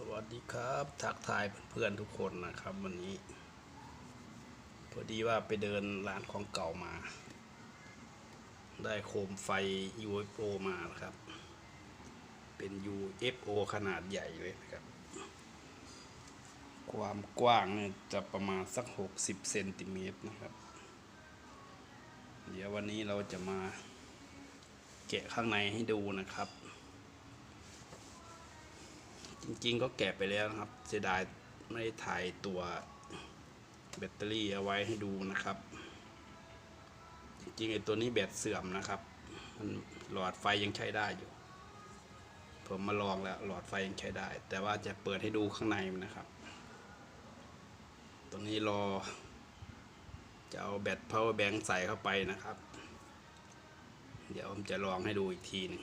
สวัสดีครับทักทายเพื่อนๆทุกคนนะครับ วันนี้ พอดีว่าไปเดินร้านของเก่ามา ได้โคมไฟ UFO มานะครับ เป็น UFO ขนาดใหญ่เลยนะครับ ความกว้างเนี่ยจะประมาณสัก 60เซนติเมตรนะครับ เดี๋ยววันนี้เราจะมาแกะข้างในให้ดูนะครับ จริงๆก็แกะไปแล้วนะครับ เสียดายไม่ได้ถ่ายตัวแบตเตอรี่เอาไว้ให้ดูนะครับ จริงๆไอ้ตัวนี้แบตเสื่อมนะครับมันหลอดไฟยังใช้ได้อยู่ ผมมาลองแล้วหลอดไฟยังใช้ได้ แต่ว่าจะเปิดให้ดูข้างในนะครับ ตัวนี้รอ จะเอาแบต power bank ใส่เข้าไปนะครับ เดี๋ยวผมจะลองให้ดูอีกทีหนึง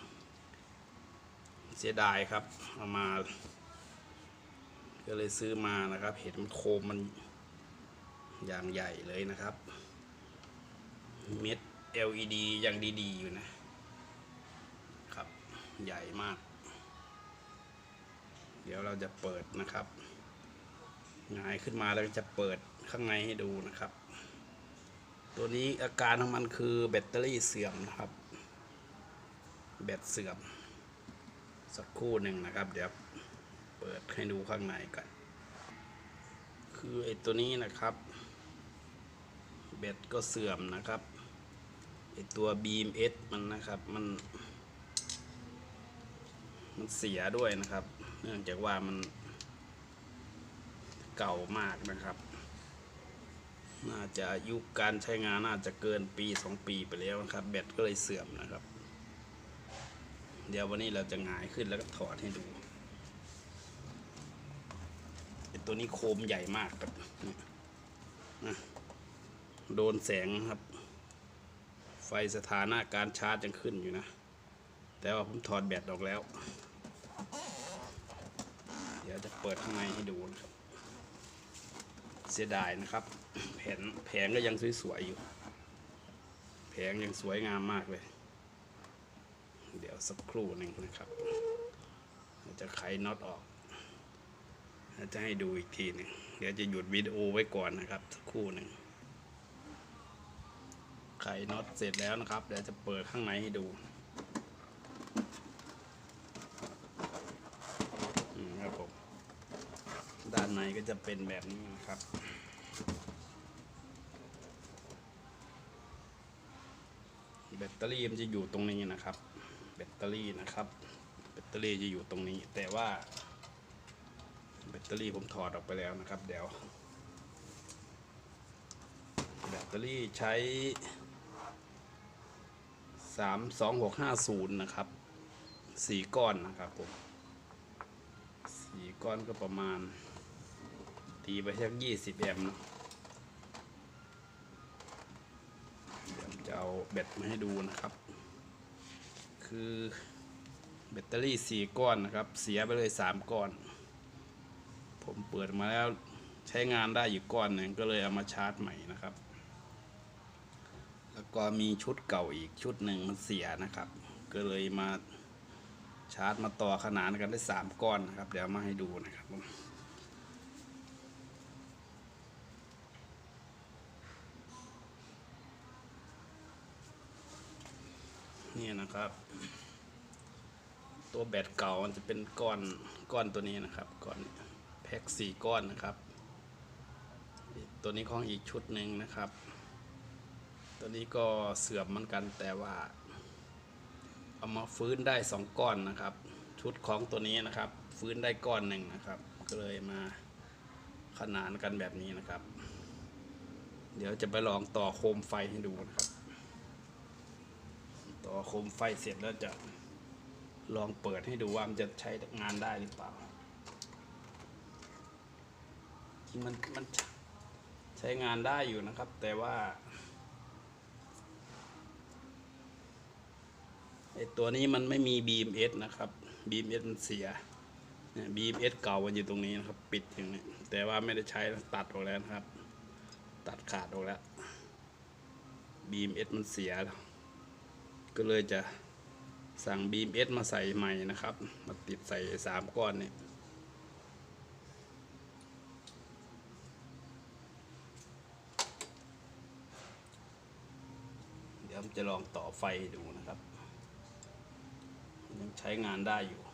เสียดายครับ เอามา ก็เลยซื้อมานะครับ เห็นมันโคมมันอย่างใหญ่เลยนะครับ เม็ด LED ยังดีๆอยู่นะ ครับใหญ่มาก เดี๋ยวเราจะเปิดนะครับหงายขึ้นมาแล้วจะเปิดข้างในให้ดูนะครับ ตัวนี้อาการของมันคือแบตเตอรี่เสื่อมนะครับ แบตเสื่อม สักครู่หนึ่งนะครับ เดี๋ยว ปิดให้ดูข้างในก่อนคือไอตัวนี้นะครับแบตก็เสื่อมนะครับไอตัวบีมเอสมันนะครับมันมันเสียด้วยนะครับ เนื่องจากว่ามันเก่ามากนะครับ น่าจะอายุการใช้งานน่าจะเกินปีสองปีไปแล้วนะครับ แบตก็เลยเสื่อมนะครับ เดี๋ยววันนี้เราจะหงายขึ้นแล้วก็ถอดให้ดูไอ้ ตัวนี้โคมใหญ่มากครับนะโดนแสงครับ ไฟสถานะการชาร์จยังขึ้นอยู่นะ แต่ว่าผมถอดแบตออกแล้ว เดี๋ยวจะเปิดข้างในให้ดูนะครับ เสียดายนะครับ แผงแผงก็ยังสวยๆอยู่ แผงยังสวยงามมากเลย เดี๋ยวสักครู่หนึ่งนะครับ จะไขน็อตออก จะให้ดูอีกทีหนึ่งเดี๋ยวจะหยุดวิดีโอไว้ก่อนนะครับ สักครู่หนึ่งไขน็อตเสร็จแล้วนะครับ เดี๋ยวจะเปิดข้างในให้ดูครับผมด้านในก็จะเป็นแบบนี้นะครับแบตเตอรี่มันจะอยู่ตรงนี้นะครับ แบตเตอรี่นะครับ แบตเตอรี่จะอยู่ตรงนี้แต่ว่า ตเตอรี่ผมถอดออกไปแล้วนะครับ เดี๋ยวแบตเตอรี่ใช้สามสองหกห้าศูนย์นะครับสี่ก้อนนะครับผมสี่ก้อนก็ประมาณ ตีไปสักยี่สิบแอมป์เนะเดี๋ยวจะเอาแบตมาให้ดูนะครับ คือแบตเตอรี่สี่ก้อนนะครับ เสียไปเลยสามก้อน ผมเปิดมาแล้วใช้งานได้อยู่ก้อนหนึ่งก็เลยเอามาชาร์จใหม่นะครับ แล้วก็มีชุดเก่าอีกชุดหนึ่งมันเสียนะครับ ก็เลยมาชาร์จมาต่อขนานกันได้สามก้อนนะครับ เดี๋ยวมาให้ดูนะครับผมนี่นะครับ ตัวแบตเก่ามันจะเป็นก้อนก้อนตัวนี้นะครับก้อนนี้ แพ็คสี่ก้อนนะครับ ตัวนี้ของอีกชุดหนึ่งนะครับ ตัวนี้ก็เสื่อมเหมือนกันแต่ว่า เอามาฟื้นได้สองก้อนนะครับ ชุดของตัวนี้นะครับ ฟื้นได้ก้อนหนึ่งนะครับ ก็เลยมาขนานกันแบบนี้นะครับ เดี๋ยวจะไปลองต่อโคมไฟให้ดูนะครับ ต่อโคมไฟเสร็จแล้วจะลองเปิดให้ดูว่ามันจะใช้งานได้หรือเปล่าจริง มันมันใช้งานได้อยู่นะครับ แต่ว่าไอตัวนี้มันไม่มี BMS นะครับ BMS มันเสียเนี่ย BMS เก่ามันอยู่ตรงนี้นะครับ ปิดอย่างนี้ แต่ว่าไม่ได้ใช้ตัดออกแล้วนะครับ ตัดขาดออกแล้ว BMS มันเสีย ก็เลยจะสั่ง BMS มาใส่ใหม่นะครับ มาติดใส่สามก้อนเนี่ย จะลองต่อไฟดูนะครับ ยังใช้งานได้อยู่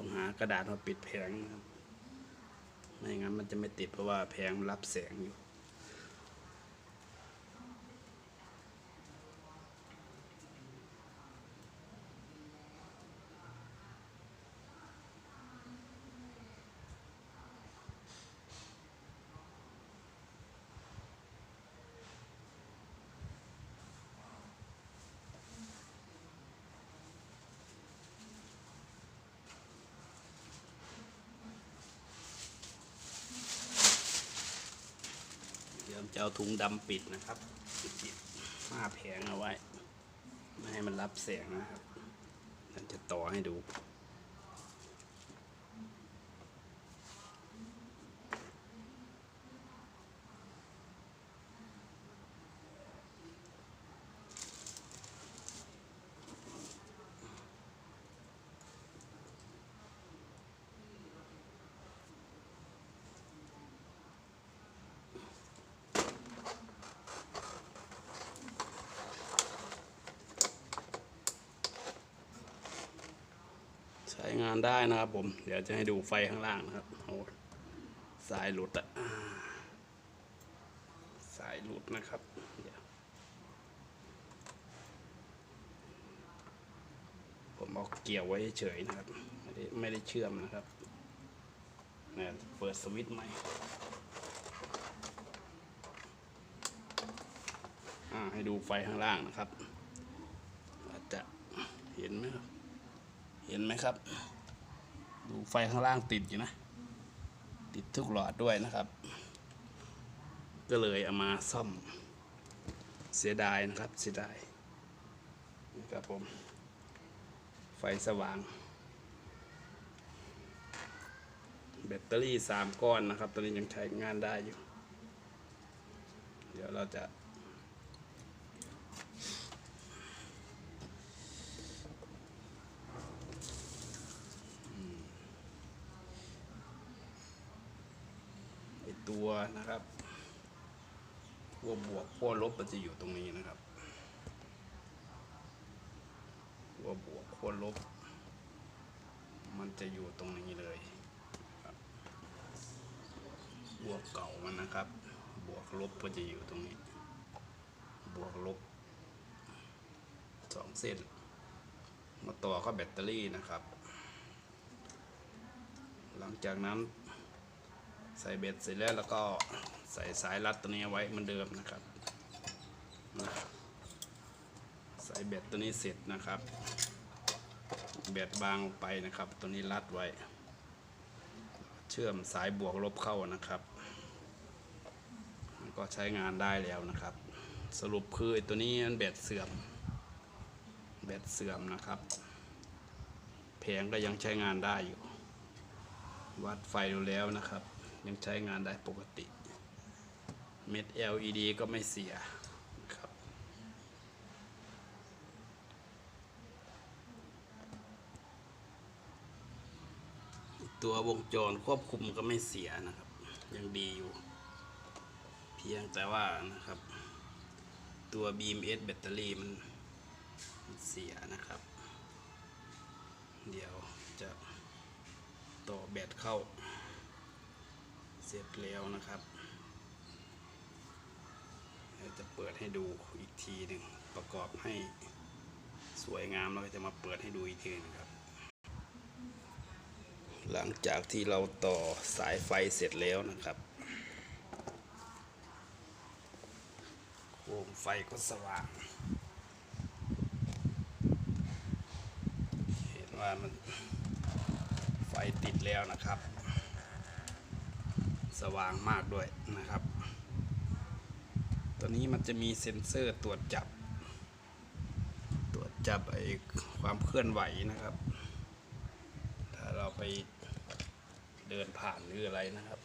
ต้องหากระดาษมาปิดแผงนะครับไม่งั้นมันจะไม่ติดเพราะว่าแผงรับแสงอยู่ จะเอาถุงดำปิดนะครับ ปิดห้าแผงเอาไว้ ไม่ให้มันรับแสงนะครับเราจะต่อให้ดูานได้นะครับผม เดี๋ยวจะให้ดูไฟข้างล่างนะครับโอ้สายหลุดอะสายหลุดนะครับผมเอาเกี่ยวไว้เฉยนะครับ ไม่ได้ไม่ได้เชื่อมนะครับเนี่ยเปิดสวิตช์ใหม่อ่าให้ดูไฟข้างล่างนะครับ จะเห็นไหมครับ เห็นไหมครับ ไฟข้างล่างติดอยู่นะ ติดทุกหลอดด้วยนะครับ ก็เลยเอามาซ่อมเสียดายนะครับเสียดายนี่ครับผม ไฟสว่าง แบตเตอรี่สามก้อนนะครับ ตอนนี้ยังใช้งานได้อยู่ เดี๋ยวเราจะ ตัวนะครับขั้วบวกขั้วลบมันจะอยู่ตรงนี้นะครับขั้วบวกขั้วลบ มันจะอยู่ตรงนี้เลยบวกเก่ามันนะครับ บวกลบก็จะอยู่ตรงนี้ บวกลบสองเส้น มาต่อเข้าแบตเตอรี่นะครับ หลังจากนั้น ใส่เบ็ดเสร็จแล้วแล้วก็ใส่สายรัดตัวนี้ไว้เหมือนเดิมนะครับนะใส่เบ็ดตัวนี้เสร็จนะครับ เบ็ดบางไปนะครับ ตัวนี้รัดไว้ เชื่อมสายบวกลบเข้านะครับก็ใช้งานได้แล้วนะครับ สรุปคือตัวนี้มันเบ็ดเสื่อม เบ็ดเสื่อมนะครับแผงก็ยังใช้งานได้อยู่ วัดไฟดูแล้วนะครับ ยังใช้งานได้ปกติ เม็ด LED ก็ไม่เสียครับตัววงจรควบคุมก็ไม่เสียนะครับ ยังดีอยู่ เพียงแต่ว่านะครับ ตัว BMS แบตเตอรี่มันเสียนะครับ เดี๋ยวจะต่อแบตเข้า เสร็จแล้วนะครับเดี๋ยวจะเปิดให้ดูอีกทีหนึ่งประกอบให้สวยงามแล้วก็จะมาเปิดให้ดูอีกทีหนึงครับ หลังจากที่เราต่อสายไฟเสร็จแล้วนะครับโคมไฟก็สว่าง เห็นว่ามันไฟติดแล้วนะครับ สว่างมากด้วยนะครับ ตัวนี้มันจะมีเซ็นเซอร์ตรวจจับ ตรวจจับไอ้ความเคลื่อนไหวนะครับ ถ้าเราไปเดินผ่านหรืออะไรนะครับ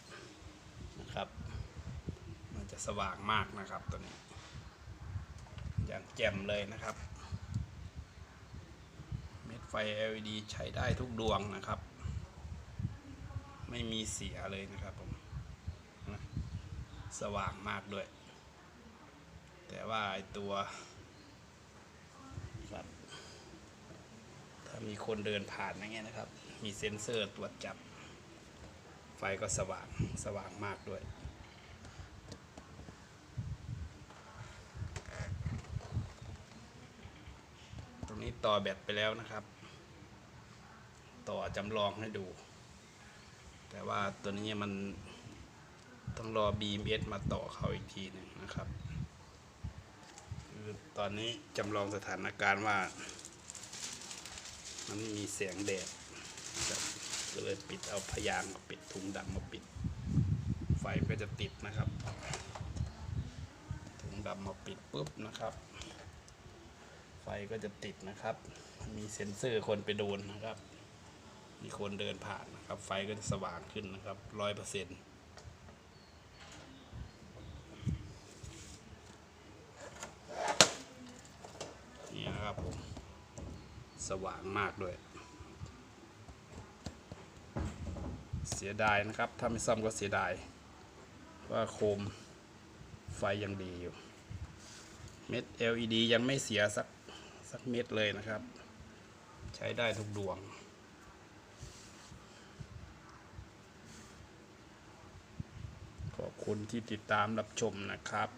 นะครับ มันจะสว่างมากนะครับตัวนี้ อย่างแจ่มเลยนะครับ เม็ดไฟ LED ใช้ได้ทุกดวงนะครับ ไม่มีเสียเลยนะครับผ สว่างมากด้วย แต่ว่าไอตัวครับถ้ามีคนเดินผ่านอย่างเงี้ยนะครับ มีเซ็นเซอร์ตรวจจับ ไฟก็สว่างสว่างมากด้วยตรงนี้ต่อแบตไปแล้วนะครับ ต่อจำลองให้ดู แต่ว่าตัวนี้มัน ต้องรอ BMS มาต่อเขาอีกทีหนึ่งนะครับ คือตอนนี้จำลองสถานการณ์ว่า มันมีแสงแดดก็เลยปิดเอาพยางมาปิดถุงดำมาปิด ไฟก็จะติดนะครับ ถุงดำมาปิดปุ๊บนะครับ ไฟก็จะติดนะครับ มีเซ็นเซอร์คนไปโดนนะครับ มีคนเดินผ่านนะครับ ไฟก็จะสว่างขึ้นนะครับร้อยเปอร์เซ็นต์นี่นะครับผม สว่างมากด้วย เสียดายนะครับ ถ้าไม่ซ่อมก็เสียดาย ว่าโคมไฟยังดีอยู่ เม็ด LED ยังไม่เสียสักสักเม็ดเลยนะครับ ใช้ได้ทุกดวงขอบคุณที่ติดตามรับชมนะครับ